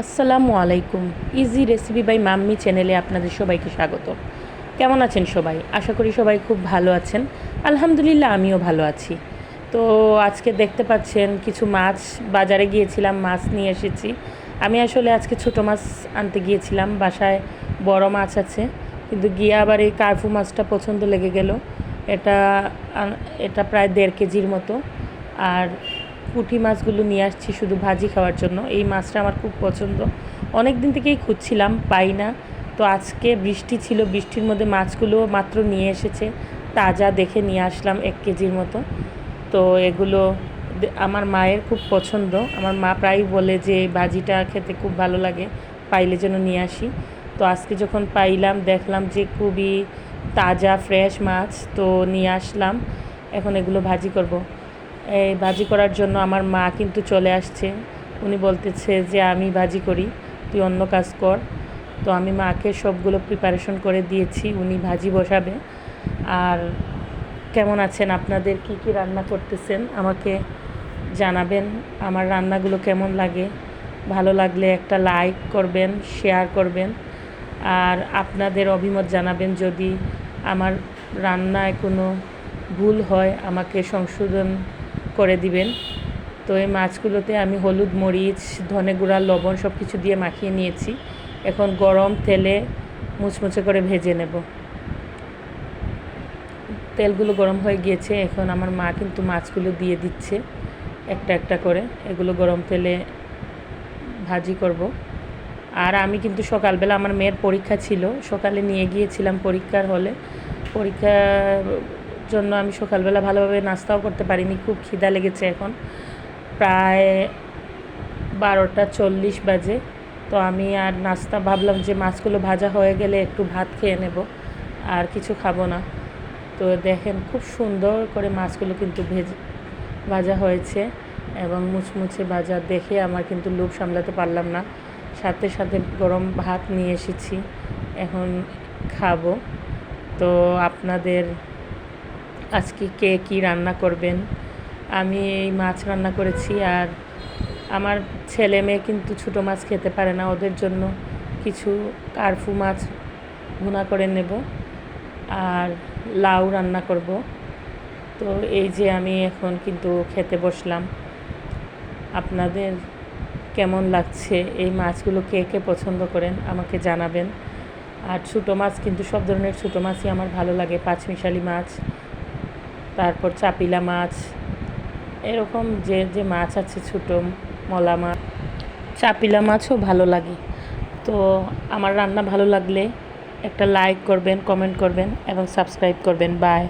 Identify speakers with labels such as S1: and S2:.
S1: আসসালামু আলাইকুম। Easy recipe by mummy চ্যানেলে আপনাদের সবাইকে স্বাগত। কেমন আছেন সবাই? আশা করি সবাই খুব ভালো আছেন। আলহামদুলিল্লাহ, আমিও ভালো আছি। তো আজকে দেখতে পাচ্ছেন কিছু মাছ। বাজারে গিয়েছিলাম, মাছ নিয়ে এসেছি। আমি আসলে আজকে ছোটো মাছ আনতে গিয়েছিলাম। বাসায় বড় মাছ আছে। কিন্তু গিয়ে আবার এই কার্ফু মাছটা পছন্দ লেগে গেল। এটা এটা প্রায় দেড় কেজির মতো। আর পুঁটি মাছগুলো নিয়ে আসছি শুধু ভাজি খাওয়ার জন্য। এই মাছটা আমার খুব পছন্দ। অনেক দিন থেকেই খুঁজছিলাম, পাই না। তো আজকে বৃষ্টি ছিল, বৃষ্টির মধ্যে মাছগুলো মাত্র নিয়ে এসেছে। তাজা দেখে নিয়ে আসলাম এক কেজির মতো। তো এগুলো আমার মায়ের খুব পছন্দ। আমার মা প্রায়ই বলে যে, ভাজিটা খেতে খুব ভালো লাগে, পাইলে যেন নিয়ে আসি। তো আজকে যখন পাইলাম, দেখলাম যে খুবই তাজা, ফ্রেশ মাছ, তো নিয়ে আসলাম। এখন এগুলো ভাজি করব। এই ভাজি করার জন্য আমার মা কিন্তু চলে আসছে। উনি বলতেছে যে, আমি ভাজি করি, তুই অন্য কাজ কর। তো আমি মাকে সবগুলো প্রিপারেশন করে দিয়েছি, উনি ভাজি বসাবে। আর কেমন আছেন? আপনাদের কি কি রান্না করতেছেন? আমাকে জানাবেন, আমার রান্নাগুলো কেমন লাগে? ভালো লাগলে একটা লাইক করবেন শেয়ার করবেন। আর আপনাদের অভিমত জানাবেন, যদি আমার রান্নায় কোনো ভুল হয়, আমাকে সংশোধন করে দিবেন। তো এই মাছগুলোতে আমি হলুদ, মরিচ, ধনে গুঁড়া, লবণ সব কিছু দিয়ে মাখিয়ে নিয়েছি। এখন গরম তেলে মুচমুচে করে ভেজে নেব। তেলগুলো গরম হয়ে গিয়েছে, এখন আমার মা কিন্তু মাছগুলো দিয়ে দিচ্ছে একটা একটা করে। এগুলো গরম তেলে ভাজি করব। আর আমি কিন্তু সকালবেলা, আমার মেয়ের পরীক্ষা ছিল, সকালে নিয়ে গিয়েছিলাম পরীক্ষার হলে। পরীক্ষার জন্য আমি সকালবেলা ভালোভাবে নাস্তাও করতে পারিনি, খুব খিদা লেগেছে এখন। প্রায় বারোটা চল্লিশ বাজে, তো আমি আর নাস্তা ভাবলাম যে মাছগুলো ভাজা হয়ে গেলে একটু ভাত খেয়ে নেব, আর কিছু খাব না। তো দেখেন খুব সুন্দর করে মাছগুলো কিন্তু ভেজে, ভাজা হয়েছে এবং মুচমুচে ভাজা দেখে আমার কিন্তু লোভ সামলাতে পারলাম না। সাথে সাথে গরম ভাত নিয়ে এসেছি, এখন খাব। তো আপনাদের আজকে কে কী রান্না করবেন? আমি এই মাছ রান্না করেছি আর আমার ছেলে মেয়ে কিন্তু ছোটো মাছ খেতে পারে না, ওদের জন্য কিছু কারফু মাছ ভুনা করে নেব আর লাউ রান্না করব। তো এই যে আমি এখন কিন্তু খেতে বসলাম। আপনাদের কেমন লাগছে? এই মাছগুলো কে কে পছন্দ করেন আমাকে জানাবেন। আর ছোটো মাছ কিন্তু সব ধরনের ছোটো মাছই আমার ভালো লাগে, পাঁচমিশালি মাছ তারপর চাপিলা মাছ, এরকম যে যে মাছ আছে ছোটো মলা মাছ। চাপিলা মাছও ভালো লাগে। তো আমার রান্না ভালো লাগলে একটা লাইক করবেন কমেন্ট করবেন এবং সাবস্ক্রাইব করবেন। বাই